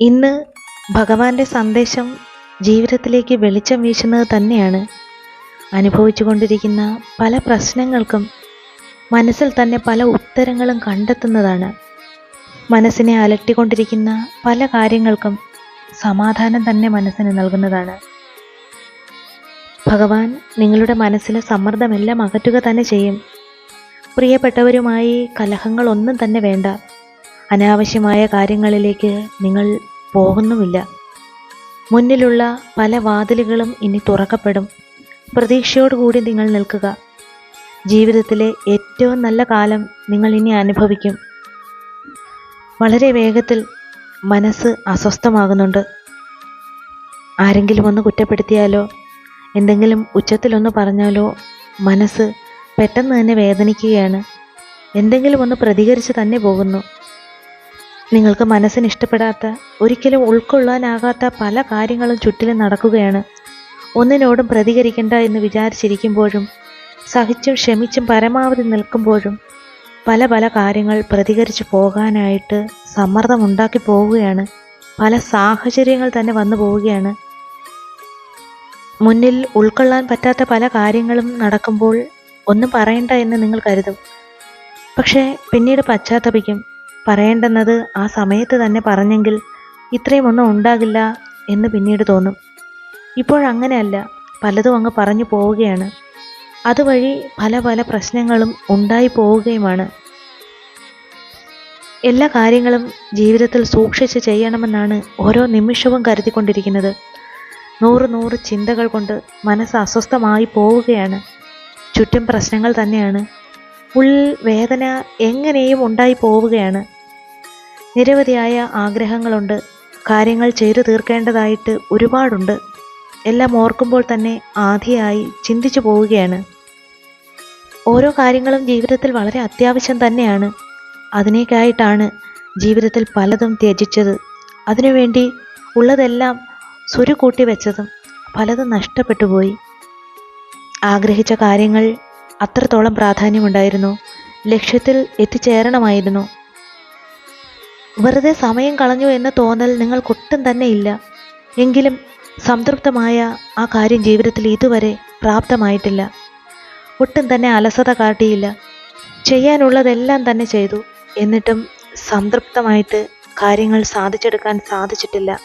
ഇന്ന് ഭഗവാന്റെ സന്ദേശം ജീവിതത്തിലേക്ക് വെളിച്ചം വീശുന്നത് തന്നെയാണ്. അനുഭവിച്ചു കൊണ്ടിരിക്കുന്ന പല പ്രശ്നങ്ങൾക്കും മനസ്സിൽ തന്നെ പല ഉത്തരങ്ങളും കണ്ടെത്തുന്നതാണ്. മനസ്സിനെ അലട്ടിക്കൊണ്ടിരിക്കുന്ന പല കാര്യങ്ങൾക്കും സമാധാനം തന്നെ മനസ്സിന് നൽകുന്നതാണ്. ഭഗവാൻ നിങ്ങളുടെ മനസ്സിലെ സമ്മർദ്ദമെല്ലാം അകറ്റുക തന്നെ ചെയ്യും. പ്രിയപ്പെട്ടവരുമായി കലഹങ്ങളൊന്നും തന്നെ വേണ്ട. അനാവശ്യമായ കാര്യങ്ങളിലേക്ക് നിങ്ങൾ പോകുന്നുമില്ല. മുന്നിലുള്ള പല വാതിലുകളും ഇനി തുറക്കപ്പെടും. പ്രതീക്ഷയോടുകൂടി നിങ്ങൾ നിൽക്കുക. ജീവിതത്തിലെ ഏറ്റവും നല്ല കാലം നിങ്ങൾ ഇനി അനുഭവിക്കും. വളരെ വേഗത്തിൽ മനസ്സ് അസ്വസ്ഥമാകുന്നുണ്ട്. ആരെങ്കിലും ഒന്ന് കുറ്റപ്പെടുത്തിയാലോ? എന്തെങ്കിലും ഉച്ചത്തിലൊന്ന് പറഞ്ഞാലോ? മനസ്സ് പെട്ടെന്ന് തന്നെ വേദനിക്കുകയാണ്. എന്തെങ്കിലും ഒന്ന് പ്രതികരിച്ച് തന്നെ പോകുന്നു. നിങ്ങൾക്ക് മനസ്സിന് ഇഷ്ടപ്പെടാത്ത ഒരിക്കലും ഉൾക്കൊള്ളാനാകാത്ത പല കാര്യങ്ങളും ചുറ്റിലും നടക്കുകയാണ്. ഒന്നിനോടും പ്രതികരിക്കണ്ട എന്ന് വിചാരിച്ചിരിക്കുമ്പോഴും സഹിച്ചും ക്ഷമിച്ചും പരമാവധി നിൽക്കുമ്പോഴും പല പല കാര്യങ്ങൾ പ്രതികരിച്ചു പോകാനായിട്ട് സമ്മർദ്ദമുണ്ടാക്കി പോവുകയാണ്. പല സാഹചര്യങ്ങൾ തന്നെ വന്നു പോവുകയാണ്. മുന്നിൽ ഉൾക്കൊള്ളാൻ പറ്റാത്ത പല കാര്യങ്ങളും നടക്കുമ്പോൾ ഒന്നും പറയണ്ട എന്ന് നിങ്ങൾ കരുതും. പക്ഷേ പിന്നീട് പശ്ചാത്തപിക്കും. പറയേണ്ടെന്നത് ആ സമയത്ത് തന്നെ പറഞ്ഞെങ്കിൽ ഇത്രയും ഒന്നും ഉണ്ടാകില്ല എന്ന് പിന്നീട് തോന്നും. ഇപ്പോഴങ്ങനെയല്ല പലതും അങ്ങ് പറഞ്ഞു പോവുകയാണ്. അതുവഴി പല പല പ്രശ്നങ്ങളും ഉണ്ടായി പോവുകയുമാണ്. എല്ലാ കാര്യങ്ങളും ജീവിതത്തിൽ സൂക്ഷിച്ച് ചെയ്യണമെന്നാണ് ഓരോ നിമിഷവും കരുതിക്കൊണ്ടിരിക്കുന്നത്. നൂറ് നൂറ് ചിന്തകൾ കൊണ്ട് മനസ്സ് അസ്വസ്ഥമായി പോവുകയാണ്. ചുറ്റും പ്രശ്നങ്ങൾ തന്നെയാണ്. ഉള്ളിൽ വേദന എങ്ങനെയും ഉണ്ടായി പോവുകയാണ്. നിരവധിയായ ആഗ്രഹങ്ങളുണ്ട്. കാര്യങ്ങൾ ചെയ്തു തീർക്കേണ്ടതായിട്ട് ഒരുപാടുണ്ട്. എല്ലാം ഓർക്കുമ്പോൾ തന്നെ ആധിയായി ചിന്തിച്ചു പോവുകയാണ്. ഓരോ കാര്യങ്ങളും ജീവിതത്തിൽ വളരെ അത്യാവശ്യം തന്നെയാണ്. അതിനേക്കായിട്ടാണ് ജീവിതത്തിൽ പലതും ത്യജിച്ചത്. അതിനുവേണ്ടി ഉള്ളതെല്ലാം സുരുകൂട്ടി വെച്ചതും പലതും നഷ്ടപ്പെട്ടു പോയി. ആഗ്രഹിച്ച കാര്യങ്ങൾ അത്രത്തോളം പ്രാധാന്യമുണ്ടായിരുന്നു. ലക്ഷ്യത്തിൽ എത്തിച്ചേരണമായിരുന്നു. വെറുതെ സമയം കളഞ്ഞു എന്ന തോന്നൽ നിങ്ങൾക്കൊട്ടും തന്നെ ഇല്ല. എങ്കിലും സംതൃപ്തമായ ആ കാര്യം ജീവിതത്തിൽ ഇതുവരെ പ്രാപ്തമായിട്ടില്ല. ഒട്ടും തന്നെ അലസത കാട്ടിയില്ല. ചെയ്യാനുള്ളതെല്ലാം തന്നെ ചെയ്തു. എന്നിട്ടും സംതൃപ്തമായിട്ട് കാര്യങ്ങൾ സാധിച്ചെടുക്കാൻ സാധിച്ചിട്ടില്ല.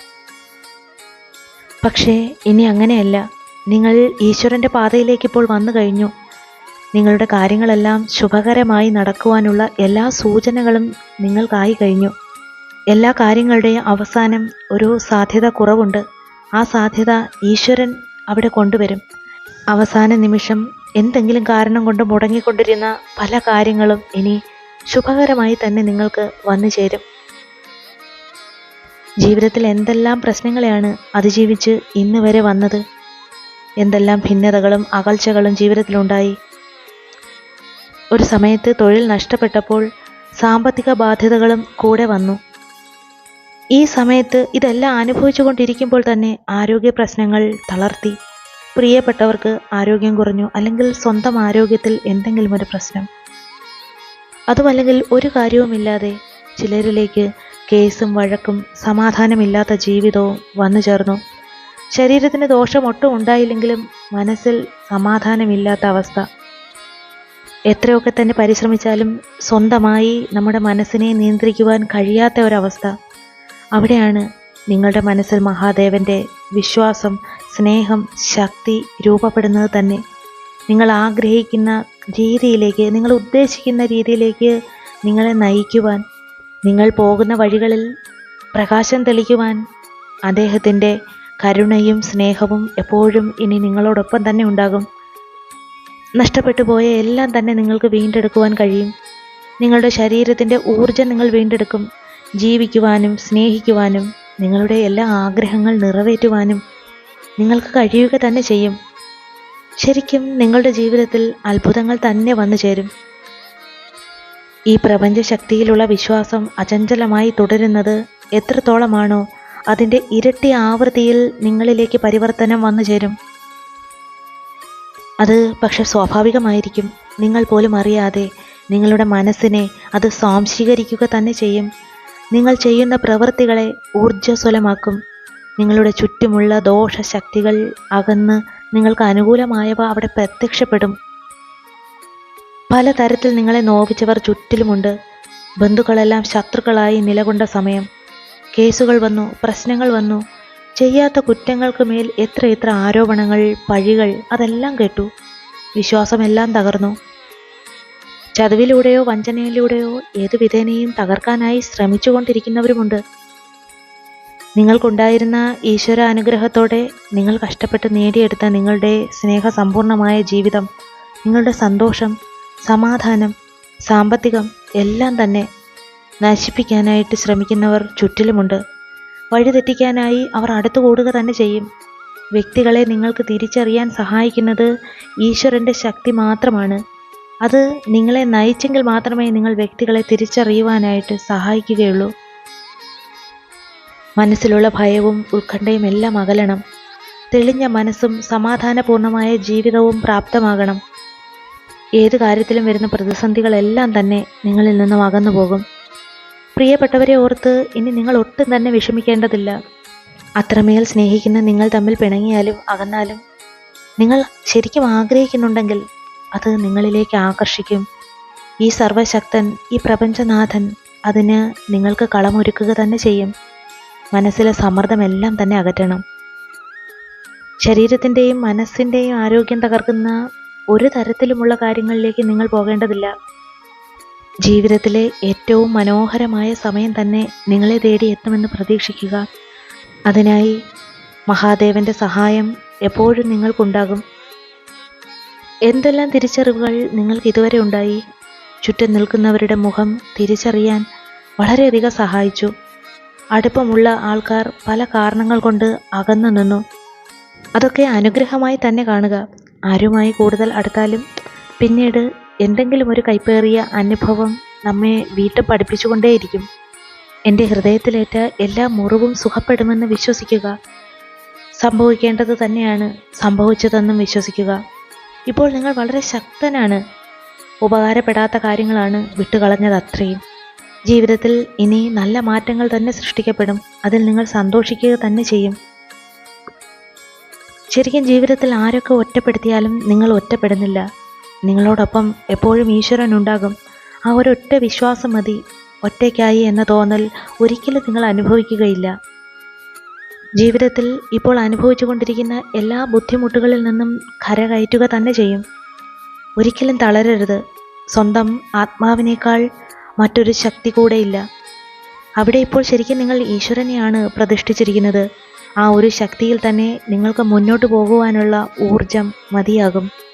പക്ഷേ ഇനി അങ്ങനെയല്ല. നിങ്ങൾ ഈശ്വരന്റെ പാതയിലേക്ക് ഇപ്പോൾ വന്നു കഴിഞ്ഞു. നിങ്ങളുടെ കാര്യങ്ങളെല്ലാം ശുഭകരമായി നടക്കുവാനുള്ള എല്ലാ സൂചനകളും നിങ്ങൾക്കായി കഴിഞ്ഞു. എല്ലാ കാര്യങ്ങളുടെയും അവസാനം ഒരു സാധ്യത കുറവുണ്ട്. ആ സാധ്യത ഈശ്വരൻ അവിടെ കൊണ്ടുവരും. അവസാന നിമിഷം എന്തെങ്കിലും കാരണം കൊണ്ട് മുടങ്ങിക്കൊണ്ടിരുന്ന പല കാര്യങ്ങളും ഇനി ശുഭകരമായി തന്നെ നിങ്ങൾക്ക് വന്നു ചേരും. ജീവിതത്തിൽ എന്തെല്ലാം പ്രശ്നങ്ങളെയാണ് അതിജീവിച്ച് ഇന്ന് വരെ വന്നത്? എന്തെല്ലാം ഭിന്നതകളും അകൽച്ചകളും ജീവിതത്തിലുണ്ടായി? ഒരു സമയത്ത് തൊഴിൽ നഷ്ടപ്പെട്ടപ്പോൾ സാമ്പത്തിക ബാധ്യതകളും കൂടെ വന്നു. ഈ സമയത്ത് ഇതെല്ലാം അനുഭവിച്ചുകൊണ്ടിരിക്കുമ്പോൾ തന്നെ ആരോഗ്യ പ്രശ്നങ്ങൾ തളർത്തി. പ്രിയപ്പെട്ടവർക്ക് ആരോഗ്യം കുറഞ്ഞു അല്ലെങ്കിൽ സ്വന്തം ആരോഗ്യത്തിൽ എന്തെങ്കിലും ഒരു പ്രശ്നം. അതുമല്ലെങ്കിൽ ഒരു കാര്യവുമില്ലാതെ ചിലരിലേക്ക് കേസും വഴക്കും സമാധാനമില്ലാത്ത ജീവിതവും വന്നു ചേർന്നു. ശരീരത്തിന് ദോഷം ഒട്ടും ഉണ്ടായില്ലെങ്കിലും മനസ്സിൽ സമാധാനമില്ലാത്ത അവസ്ഥ. എത്രയൊക്കെ തന്നെ പരിശ്രമിച്ചാലും സ്വന്തമായി നമ്മുടെ മനസ്സിനെ നിയന്ത്രിക്കുവാൻ കഴിയാത്ത ഒരവസ്ഥ. അവിടെയാണ് നിങ്ങളുടെ മനസ്സിൽ മഹാദേവന്റെ വിശ്വാസം സ്നേഹം ശക്തി രൂപപ്പെടുന്നത് തന്നെ. നിങ്ങൾ ആഗ്രഹിക്കുന്ന രീതിയിലേക്ക് നിങ്ങൾ ഉദ്ദേശിക്കുന്ന രീതിയിലേക്ക് നിങ്ങളെ നയിക്കുവാൻ നിങ്ങൾ പോകുന്ന വഴികളിൽ പ്രകാശം തെളിക്കുവാൻ അദ്ദേഹത്തിന്റെ കരുണയും സ്നേഹവും എപ്പോഴും ഇനി നിങ്ങളോടൊപ്പം തന്നെ ഉണ്ടാകും. നഷ്ടപ്പെട്ടു പോയ എല്ലാം തന്നെ നിങ്ങൾക്ക് വീണ്ടെടുക്കുവാൻ കഴിയും. നിങ്ങളുടെ ശരീരത്തിന്റെ ഊർജം നിങ്ങൾ വീണ്ടെടുക്കും. ജീവിക്കുവാനും സ്നേഹിക്കുവാനും നിങ്ങളുടെ എല്ലാ ആഗ്രഹങ്ങൾ നിറവേറ്റുവാനും നിങ്ങൾക്ക് കഴിയുക തന്നെ ചെയ്യും. ശരിക്കും നിങ്ങളുടെ ജീവിതത്തിൽ അത്ഭുതങ്ങൾ തന്നെ വന്നു ചേരും. ഈ പ്രപഞ്ച ശക്തിയിലുള്ള വിശ്വാസം അചഞ്ചലമായി തുടരുന്നത് എത്രത്തോളമാണോ അതിന്റെ ഇരട്ടി ആവൃത്തിയിൽ നിങ്ങളിലേക്ക് പരിവർത്തനം വന്നു ചേരും. അത് പക്ഷെ സ്വാഭാവികമായിരിക്കും. നിങ്ങൾ പോലും അറിയാതെ നിങ്ങളുടെ മനസ്സിനെ അത് സ്വാംശീകരിക്കുക തന്നെ ചെയ്യും. നിങ്ങൾ ചെയ്യുന്ന പ്രവൃത്തികളെ ഊർജസ്വലമാക്കും. നിങ്ങളുടെ ചുറ്റുമുള്ള ദോഷശക്തികൾ അകന്ന് നിങ്ങൾക്ക് അനുകൂലമായവ അവിടെ പ്രത്യക്ഷപ്പെടും. പലതരത്തിൽ നിങ്ങളെ നോവിച്ചവർ ചുറ്റിലുമുണ്ട്. ബന്ധുക്കളെല്ലാം ശത്രുക്കളായി നിലകൊണ്ട സമയം. കേസുകൾ വന്നു പ്രശ്നങ്ങൾ വന്നു ചെയ്യാത്ത കുറ്റങ്ങൾക്ക് മേൽ എത്ര എത്ര ആരോപണങ്ങൾ പഴികൾ അതെല്ലാം കേട്ടു. വിശ്വാസമെല്ലാം തകർന്നു. ചതിവിലൂടെയോ വഞ്ചനയിലൂടെയോ ഏതു വിധേനയും തകർക്കാനായി ശ്രമിച്ചുകൊണ്ടിരിക്കുന്നവരുമുണ്ട്. നിങ്ങൾക്കുണ്ടായിരുന്ന ഈശ്വര അനുഗ്രഹത്തോടെ നിങ്ങൾ കഷ്ടപ്പെട്ട് നേടിയെടുത്ത നിങ്ങളുടെ സ്നേഹസമ്പൂർണമായ ജീവിതം നിങ്ങളുടെ സന്തോഷം സമാധാനം സാമ്പത്തികം എല്ലാം തന്നെ നശിപ്പിക്കാനായിട്ട് ശ്രമിക്കുന്നവർ ചുറ്റിലുമുണ്ട്. വഴിതെറ്റിക്കാനായി അവർ അടുത്തു കൂടുക തന്നെ ചെയ്യും. വ്യക്തികളെ നിങ്ങൾക്ക് തിരിച്ചറിയാൻ സഹായിക്കുന്നത് ഈശ്വരന്റെ ശക്തി മാത്രമാണ്. അത് നിങ്ങളെ നയിച്ചെങ്കിൽ മാത്രമേ നിങ്ങൾ വ്യക്തികളെ തിരിച്ചറിയുവാനായിട്ട് സഹായിക്കുകയുള്ളൂ. മനസ്സിലുള്ള ഭയവും ഉത്കണ്ഠയും എല്ലാം അകലണം. തെളിഞ്ഞ മനസ്സും സമാധാനപൂർണമായ ജീവിതവും പ്രാപ്തമാകണം. ഏത് കാര്യത്തിലും വരുന്ന പ്രതിസന്ധികളെല്ലാം തന്നെ നിങ്ങളിൽ നിന്നും അകന്നു പോകും പ്രിയപ്പെട്ടവരെ ഓർത്ത് ഇനി നിങ്ങൾ ഒട്ടും തന്നെ വിഷമിക്കേണ്ടതില്ല. അത്രമേൽ സ്നേഹിക്കുന്ന നിങ്ങൾ തമ്മിൽ പിണങ്ങിയാലും അകന്നാലും നിങ്ങൾ ശരിക്കും ആഗ്രഹിക്കുന്നുണ്ടെങ്കിൽ അത് നിങ്ങളിലേക്ക് ആകർഷിക്കും. ഈ സർവശക്തൻ ഈ പ്രപഞ്ചനാഥൻ അതിന് നിങ്ങൾക്ക് കളമൊരുക്കുക തന്നെ ചെയ്യും. മനസ്സിലെ സമ്മർദ്ദമെല്ലാം തന്നെ അകറ്റണം. ശരീരത്തിന്റെയും മനസ്സിന്റെയും ആരോഗ്യം തകർക്കുന്ന ഒരു തരത്തിലുമുള്ള കാര്യങ്ങളിലേക്ക് നിങ്ങൾ പോകേണ്ടതില്ല. ജീവിതത്തിലെ ഏറ്റവും മനോഹരമായ സമയം തന്നെ നിങ്ങളെ തേടി എത്തുമെന്ന് പ്രതീക്ഷിക്കുക. അതിനായി മഹാദേവന്റെ സഹായം എപ്പോഴും നിങ്ങൾക്കുണ്ടാകും. എന്തെല്ലാം തിരിച്ചറിവുകൾ നിങ്ങൾക്ക് ഇതുവരെ ഉണ്ടായി? ചുറ്റും നിൽക്കുന്നവരുടെ മുഖം തിരിച്ചറിയാൻ വളരെയധികം സഹായിച്ചു. അടുപ്പമുള്ള ആൾക്കാർ പല കാരണങ്ങൾ കൊണ്ട് അകന്നു നിന്നു. അതൊക്കെ അനുഗ്രഹമായി തന്നെ കാണുക. ആരുമായി കൂടുതൽ അടുത്താലും പിന്നീട് എന്തെങ്കിലും ഒരു കൈപ്പേറിയ അനുഭവം നമ്മെ വീട്ടിൽ പഠിപ്പിച്ചുകൊണ്ടേയിരിക്കും. എന്റെ ഹൃദയത്തിലേറ്റ എല്ലാ മുറിവും സുഖപ്പെടുമെന്ന് വിശ്വസിക്കുക. സംഭവിക്കേണ്ടത് തന്നെയാണ് സംഭവിച്ചതെന്നും വിശ്വസിക്കുക. ഇപ്പോൾ നിങ്ങൾ വളരെ ശക്തനാണ്. ഉപകാരപ്പെടാത്ത കാര്യങ്ങളാണ് വിട്ടുകളഞ്ഞത് അത്രയും. ജീവിതത്തിൽ ഇനി നല്ല മാറ്റങ്ങൾ തന്നെ സൃഷ്ടിക്കപ്പെടും. അതിൽ നിങ്ങൾ സന്തോഷിക്കുക തന്നെ ചെയ്യും. ശരിക്കും ജീവിതത്തിൽ ആരൊക്കെ ഒറ്റപ്പെടുത്തിയാലും നിങ്ങൾ ഒറ്റപ്പെടുന്നില്ല. നിങ്ങളോടൊപ്പം എപ്പോഴും ഈശ്വരൻ ഉണ്ടാകും ആ ഒരൊറ്റ വിശ്വാസം മതി. ഒറ്റയ്ക്കായി എന്ന തോന്നൽ ഒരിക്കലും നിങ്ങൾ അനുഭവിക്കുകയില്ല. ജീവിതത്തിൽ ഇപ്പോൾ അനുഭവിച്ചുകൊണ്ടിരിക്കുന്ന എല്ലാ ബുദ്ധിമുട്ടുകളിൽ നിന്നും കരകയറ്റുക തന്നെ ചെയ്യും. ഒരിക്കലും തളരരുത്. സ്വന്തം ആത്മാവിനേക്കാൾ മറ്റൊരു ശക്തി കൂടെയില്ല അവിടെ ഇപ്പോൾ ശരിക്കും നിങ്ങൾ ഈശ്വരനെയാണ് പ്രതിഷ്ഠിച്ചിരിക്കുന്നത്. ആ ഒരു ശക്തിയിൽ തന്നെ നിങ്ങൾക്ക് മുന്നോട്ട് പോകുവാനുള്ള ഊർജം മതിയാകും.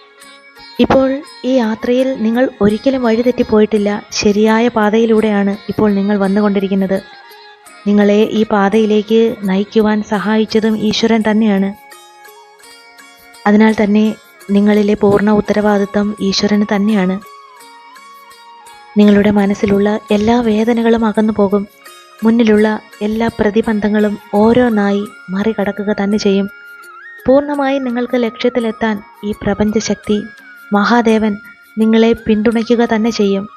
ഇപ്പോൾ ഈ യാത്രയിൽ നിങ്ങൾ ഒരിക്കലും വഴിതെറ്റിപ്പോയിട്ടില്ല ശരിയായ പാതയിലൂടെയാണ് ഇപ്പോൾ നിങ്ങൾ വന്നുകൊണ്ടിരിക്കുന്നത്. നിങ്ങളെ ഈ പാതയിലേക്ക് നയിക്കുവാൻ സഹായിച്ചതും ഈശ്വരൻ തന്നെയാണ്. അതിനാൽ തന്നെ നിങ്ങളിലെ പൂർണ ഉത്തരവാദിത്വം ഈശ്വരന് തന്നെയാണ്. നിങ്ങളുടെ മനസ്സിലുള്ള എല്ലാ വേദനകളും അകന്നു പോകും. മുന്നിലുള്ള എല്ലാ പ്രതിബന്ധങ്ങളും ഓരോന്നായി മറികടക്കുക തന്നെ ചെയ്യും. പൂർണമായി നിങ്ങൾക്ക് ലക്ഷ്യത്തിലെത്താൻ ഈ പ്രപഞ്ചശക്തി മഹാദേവൻ നിങ്ങളെ പിന്തുണയ്ക്കുക തന്നെ ചെയ്യും.